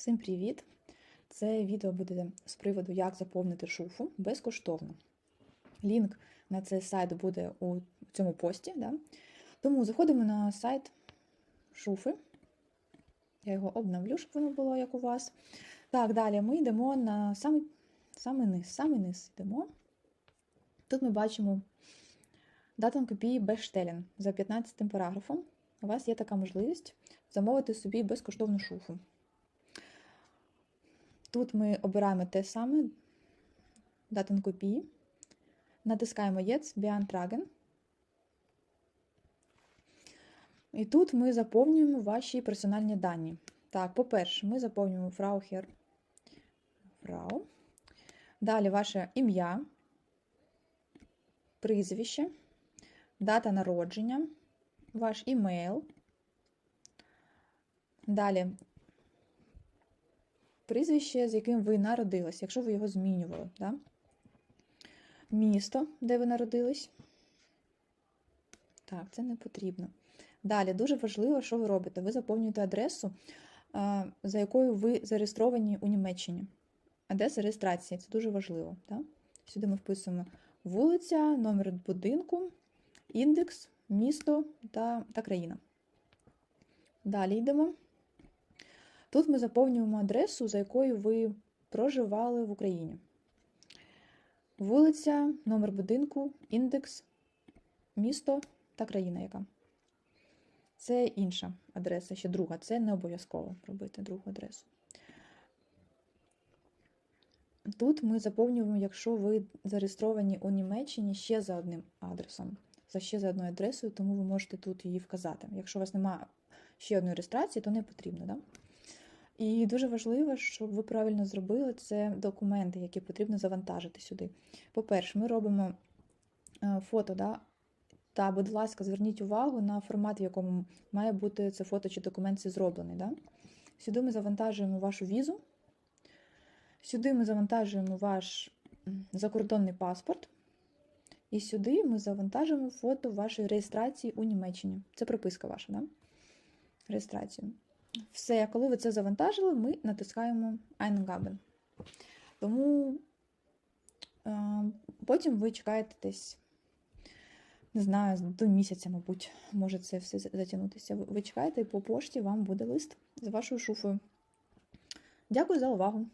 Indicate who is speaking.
Speaker 1: Всім привіт! Це відео буде з приводу, як заповнити шуфу безкоштовно. Лінк на цей сайт буде у цьому пості. Да? Тому заходимо на сайт шуфи. Я його обновлю, щоб воно було як у вас. Так, далі ми йдемо на самий, самий низ. Самий низ йдемо. Тут ми бачимо датан копії Бештелін за 15 параграфом. У вас є така можливість замовити собі безкоштовну шуфу. Тут ми обираємо те саме датан копії, натискаємо Jetzt beantragen. І тут ми заповнюємо ваші персональні дані. Так, по-перше, ми заповнюємо Frau Frau. Далі ваше ім'я, прізвище, дата народження, ваш імейл. Далі прізвище, з яким ви народились, якщо ви його змінювали. Да? Місто, де ви народились. Так, це не потрібно. Далі, дуже важливо, що ви робите. Ви заповнюєте адресу, за якою ви зареєстровані у Німеччині. Адреса реєстрації це дуже важливо. Да? Сюди ми вписуємо вулиця, номер будинку, індекс, місто та, та країна. Далі йдемо. Тут ми заповнюємо адресу, за якою ви проживали в Україні. Вулиця, номер будинку, індекс, місто та країна яка. Це інша адреса, ще друга. Це не обов'язково робити другу адресу. Тут ми заповнюємо, якщо ви зареєстровані у Німеччині ще за одним адресом, за ще за одною адресою, тому ви можете тут її вказати. Якщо у вас немає ще одної реєстрації, то не потрібно. Да? І дуже важливо, щоб ви правильно зробили це документи, які потрібно завантажити сюди. По-перше, ми робимо фото, да? та, будь ласка, зверніть увагу на формат, в якому має бути це фото чи документ зроблений. Да? Сюди ми завантажуємо вашу візу, сюди ми завантажуємо ваш закордонний паспорт, і сюди ми завантажуємо фото вашої реєстрації у Німеччині. Це прописка ваша, да? реєстрацію. Все, коли ви це завантажили, ми натискаємо Eingaben. Тому е, потім ви чекаєте десь, не знаю, до місяця, мабуть, може це все затягнутися. Ви чекаєте, і по пошті вам буде лист з вашою шуфою. Дякую за увагу!